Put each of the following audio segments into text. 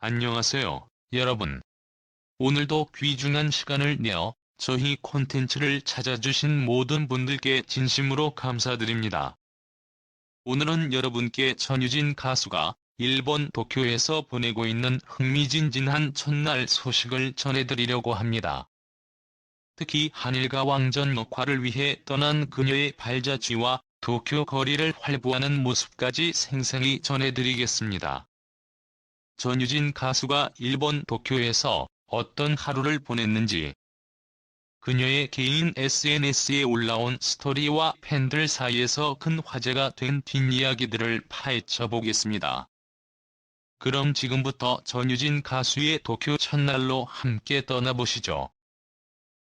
안녕하세요, 여러분. 오늘도 귀중한 시간을 내어 저희 콘텐츠를 찾아주신 모든 분들께 진심으로 감사드립니다. 오늘은 여러분께 전유진 가수가 일본 도쿄에서 보내고 있는 흥미진진한 첫날 소식을 전해드리려고 합니다. 특히 한일가 왕전 녹화를 위해 떠난 그녀의 발자취와 도쿄 거리를 활보하는 모습까지 생생히 전해드리겠습니다. 전유진 가수가 일본 도쿄에서 어떤 하루를 보냈는지 그녀의 개인 SNS에 올라온 스토리와 팬들 사이에서 큰 화제가 된 뒷이야기들을 파헤쳐 보겠습니다. 그럼 지금부터 전유진 가수의 도쿄 첫날로 함께 떠나보시죠.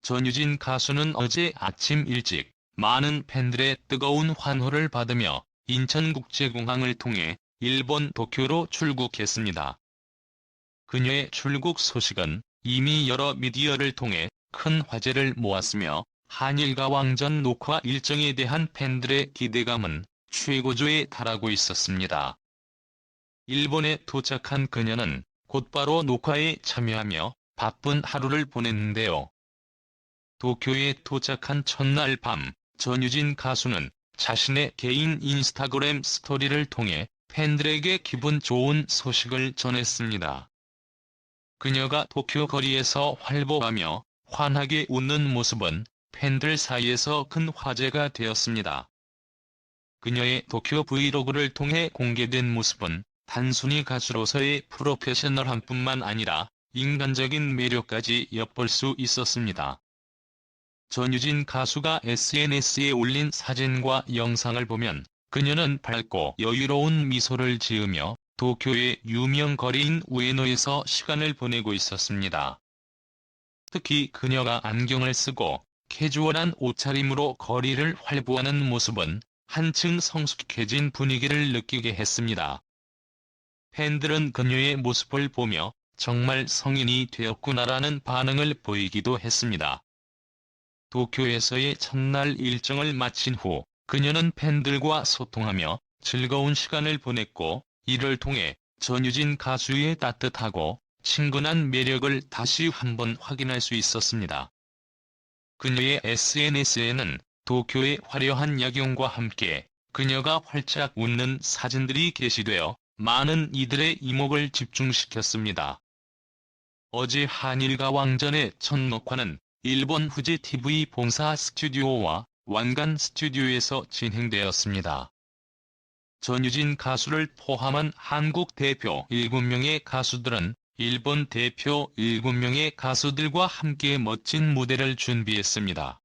전유진 가수는 어제 아침 일찍 많은 팬들의 뜨거운 환호를 받으며 인천국제공항을 통해 일본 도쿄로 출국했습니다. 그녀의 출국 소식은 이미 여러 미디어를 통해 큰 화제를 모았으며 한일가 왕전 녹화 일정에 대한 팬들의 기대감은 최고조에 달하고 있었습니다. 일본에 도착한 그녀는 곧바로 녹화에 참여하며 바쁜 하루를 보냈는데요. 도쿄에 도착한 첫날 밤, 전유진 가수는 자신의 개인 인스타그램 스토리를 통해 팬들에게 기분 좋은 소식을 전했습니다. 그녀가 도쿄 거리에서 활보하며 환하게 웃는 모습은 팬들 사이에서 큰 화제가 되었습니다. 그녀의 도쿄 브이로그를 통해 공개된 모습은 단순히 가수로서의 프로페셔널함 뿐만 아니라 인간적인 매력까지 엿볼 수 있었습니다. 전유진 가수가 SNS에 올린 사진과 영상을 보면 그녀는 밝고 여유로운 미소를 지으며 도쿄의 유명 거리인 우에노에서 시간을 보내고 있었습니다. 특히 그녀가 안경을 쓰고 캐주얼한 옷차림으로 거리를 활보하는 모습은 한층 성숙해진 분위기를 느끼게 했습니다. 팬들은 그녀의 모습을 보며 정말 성인이 되었구나라는 반응을 보이기도 했습니다. 도쿄에서의 첫날 일정을 마친 후 그녀는 팬들과 소통하며 즐거운 시간을 보냈고 이를 통해 전유진 가수의 따뜻하고 친근한 매력을 다시 한번 확인할 수 있었습니다. 그녀의 SNS에는 도쿄의 화려한 야경과 함께 그녀가 활짝 웃는 사진들이 게시되어 많은 이들의 이목을 집중시켰습니다. 어제 한일가 왕전의 첫 녹화는 일본 후지 TV 본사 스튜디오와 완간 스튜디오에서 진행되었습니다. 전유진 가수를 포함한 한국 대표 7명의 가수들은 일본 대표 7명의 가수들과 함께 멋진 무대를 준비했습니다.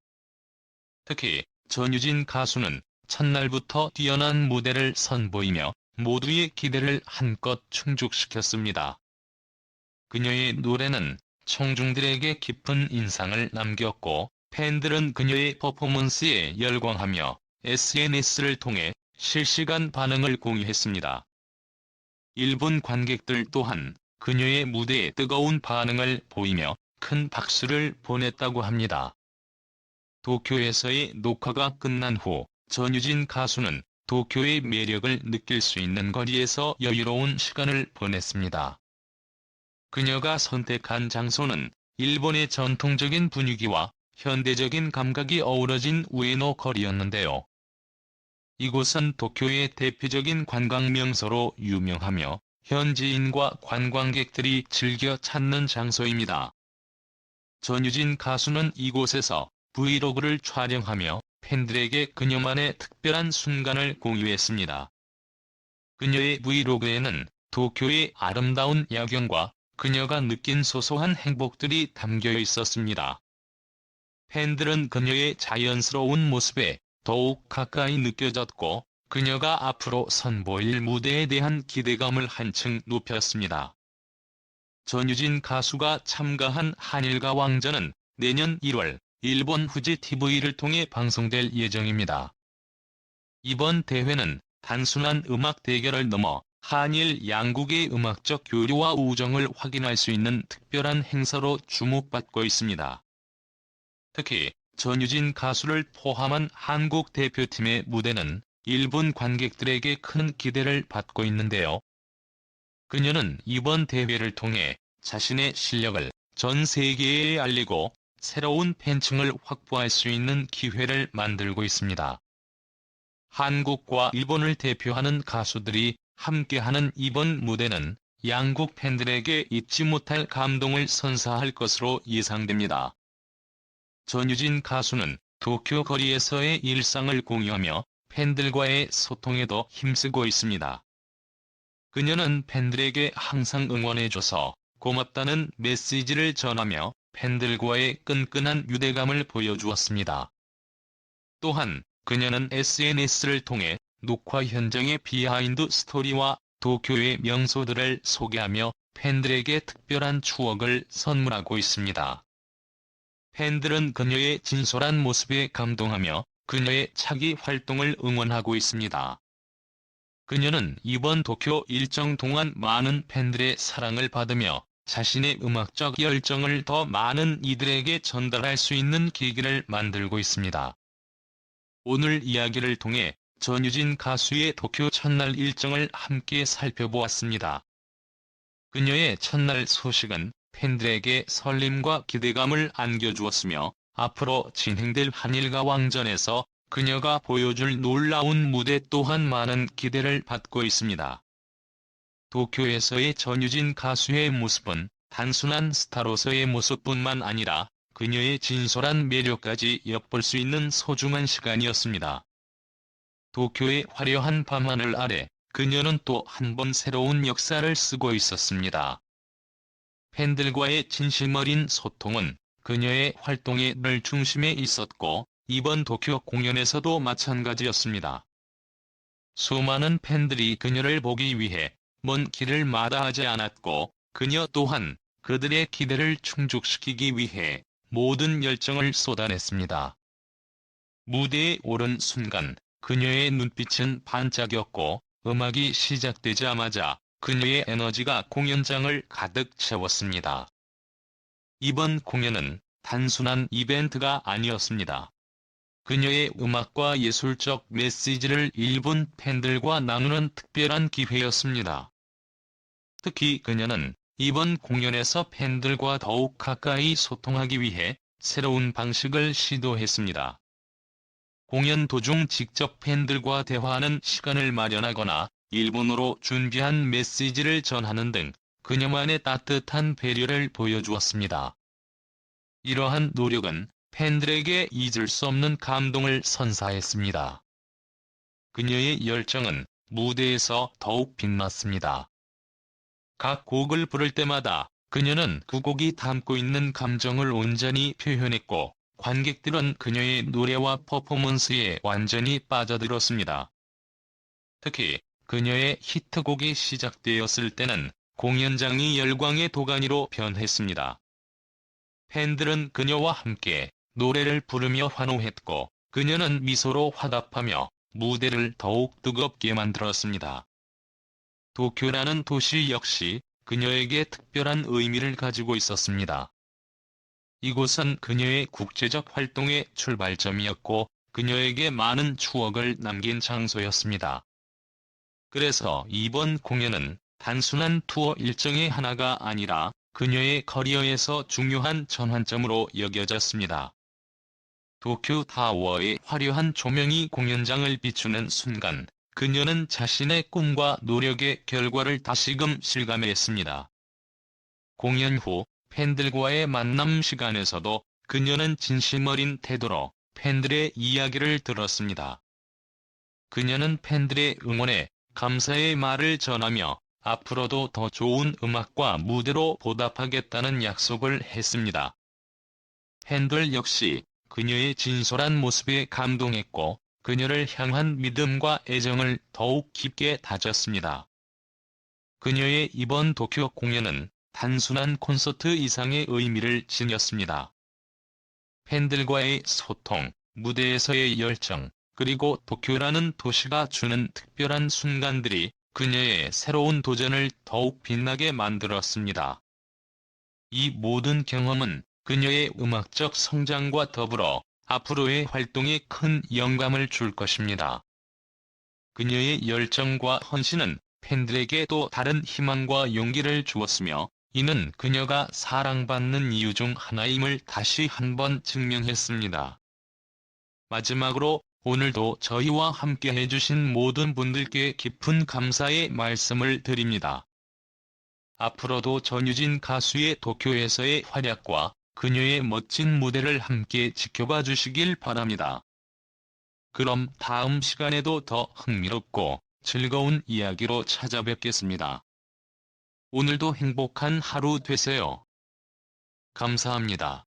특히 전유진 가수는 첫날부터 뛰어난 무대를 선보이며 모두의 기대를 한껏 충족시켰습니다. 그녀의 노래는 청중들에게 깊은 인상을 남겼고 팬들은 그녀의 퍼포먼스에 열광하며 SNS를 통해 실시간 반응을 공유했습니다. 일본 관객들 또한 그녀의 무대에 뜨거운 반응을 보이며 큰 박수를 보냈다고 합니다. 도쿄에서의 녹화가 끝난 후 전유진 가수는 도쿄의 매력을 느낄 수 있는 거리에서 여유로운 시간을 보냈습니다. 그녀가 선택한 장소는 일본의 전통적인 분위기와 현대적인 감각이 어우러진 우에노 거리였는데요. 이곳은 도쿄의 대표적인 관광 명소로 유명하며 현지인과 관광객들이 즐겨 찾는 장소입니다. 전유진 가수는 이곳에서 브이로그를 촬영하며 팬들에게 그녀만의 특별한 순간을 공유했습니다. 그녀의 브이로그에는 도쿄의 아름다운 야경과 그녀가 느낀 소소한 행복들이 담겨 있었습니다. 팬들은 그녀의 자연스러운 모습에 더욱 가까이 느껴졌고 그녀가 앞으로 선보일 무대에 대한 기대감을 한층 높였습니다. 전유진 가수가 참가한 한일가 왕전은 내년 1월 일본 후지 TV를 통해 방송될 예정입니다. 이번 대회는 단순한 음악 대결을 넘어 한일 양국의 음악적 교류와 우정을 확인할 수 있는 특별한 행사로 주목받고 있습니다. 특히 전유진 가수를 포함한 한국 대표팀의 무대는 일본 관객들에게 큰 기대를 받고 있는데요. 그녀는 이번 대회를 통해 자신의 실력을 전 세계에 알리고 새로운 팬층을 확보할 수 있는 기회를 만들고 있습니다. 한국과 일본을 대표하는 가수들이 함께하는 이번 무대는 양국 팬들에게 잊지 못할 감동을 선사할 것으로 예상됩니다. 전유진 가수는 도쿄 거리에서의 일상을 공유하며 팬들과의 소통에도 힘쓰고 있습니다. 그녀는 팬들에게 항상 응원해줘서 고맙다는 메시지를 전하며 팬들과의 끈끈한 유대감을 보여주었습니다. 또한 그녀는 SNS를 통해 녹화 현장의 비하인드 스토리와 도쿄의 명소들을 소개하며 팬들에게 특별한 추억을 선물하고 있습니다. 팬들은 그녀의 진솔한 모습에 감동하며 그녀의 차기 활동을 응원하고 있습니다. 그녀는 이번 도쿄 일정 동안 많은 팬들의 사랑을 받으며 자신의 음악적 열정을 더 많은 이들에게 전달할 수 있는 계기를 만들고 있습니다. 오늘 이야기를 통해 전유진 가수의 도쿄 첫날 일정을 함께 살펴보았습니다. 그녀의 첫날 소식은 팬들에게 설렘과 기대감을 안겨주었으며 앞으로 진행될 한일가 왕전에서 그녀가 보여줄 놀라운 무대 또한 많은 기대를 받고 있습니다. 도쿄에서의 전유진 가수의 모습은 단순한 스타로서의 모습뿐만 아니라 그녀의 진솔한 매력까지 엿볼 수 있는 소중한 시간이었습니다. 도쿄의 화려한 밤하늘 아래 그녀는 또 한 번 새로운 역사를 쓰고 있었습니다. 팬들과의 진심 어린 소통은 그녀의 활동의 늘 중심에 있었고 이번 도쿄 공연에서도 마찬가지였습니다. 수많은 팬들이 그녀를 보기 위해 먼 길을 마다하지 않았고 그녀 또한 그들의 기대를 충족시키기 위해 모든 열정을 쏟아냈습니다. 무대에 오른 순간 그녀의 눈빛은 반짝였고 음악이 시작되자마자 그녀의 에너지가 공연장을 가득 채웠습니다. 이번 공연은 단순한 이벤트가 아니었습니다. 그녀의 음악과 예술적 메시지를 일본 팬들과 나누는 특별한 기회였습니다. 특히 그녀는 이번 공연에서 팬들과 더욱 가까이 소통하기 위해 새로운 방식을 시도했습니다. 공연 도중 직접 팬들과 대화하는 시간을 마련하거나 일본어로 준비한 메시지를 전하는 등 그녀만의 따뜻한 배려를 보여주었습니다. 이러한 노력은 팬들에게 잊을 수 없는 감동을 선사했습니다. 그녀의 열정은 무대에서 더욱 빛났습니다. 각 곡을 부를 때마다 그녀는 그 곡이 담고 있는 감정을 온전히 표현했고 관객들은 그녀의 노래와 퍼포먼스에 완전히 빠져들었습니다. 특히 그녀의 히트곡이 시작되었을 때는 공연장이 열광의 도가니로 변했습니다. 팬들은 그녀와 함께 노래를 부르며 환호했고 그녀는 미소로 화답하며 무대를 더욱 뜨겁게 만들었습니다. 도쿄라는 도시 역시 그녀에게 특별한 의미를 가지고 있었습니다. 이곳은 그녀의 국제적 활동의 출발점이었고 그녀에게 많은 추억을 남긴 장소였습니다. 그래서 이번 공연은 단순한 투어 일정의 하나가 아니라 그녀의 커리어에서 중요한 전환점으로 여겨졌습니다. 도쿄 타워의 화려한 조명이 공연장을 비추는 순간 그녀는 자신의 꿈과 노력의 결과를 다시금 실감했습니다. 공연 후 팬들과의 만남 시간에서도 그녀는 진심 어린 태도로 팬들의 이야기를 들었습니다. 그녀는 팬들의 응원에 감사의 말을 전하며 앞으로도 더 좋은 음악과 무대로 보답하겠다는 약속을 했습니다. 팬들 역시 그녀의 진솔한 모습에 감동했고 그녀를 향한 믿음과 애정을 더욱 깊게 다졌습니다. 그녀의 이번 도쿄 공연은 단순한 콘서트 이상의 의미를 지녔습니다. 팬들과의 소통, 무대에서의 열정, 그리고 도쿄라는 도시가 주는 특별한 순간들이 그녀의 새로운 도전을 더욱 빛나게 만들었습니다. 이 모든 경험은 그녀의 음악적 성장과 더불어 앞으로의 활동에 큰 영감을 줄 것입니다. 그녀의 열정과 헌신은 팬들에게 또 다른 희망과 용기를 주었으며 이는 그녀가 사랑받는 이유 중 하나임을 다시 한번 증명했습니다. 마지막으로 오늘도 저희와 함께 해주신 모든 분들께 깊은 감사의 말씀을 드립니다. 앞으로도 전유진 가수의 도쿄에서의 활약과 그녀의 멋진 무대를 함께 지켜봐 주시길 바랍니다. 그럼 다음 시간에도 더 흥미롭고 즐거운 이야기로 찾아뵙겠습니다. 오늘도 행복한 하루 되세요. 감사합니다.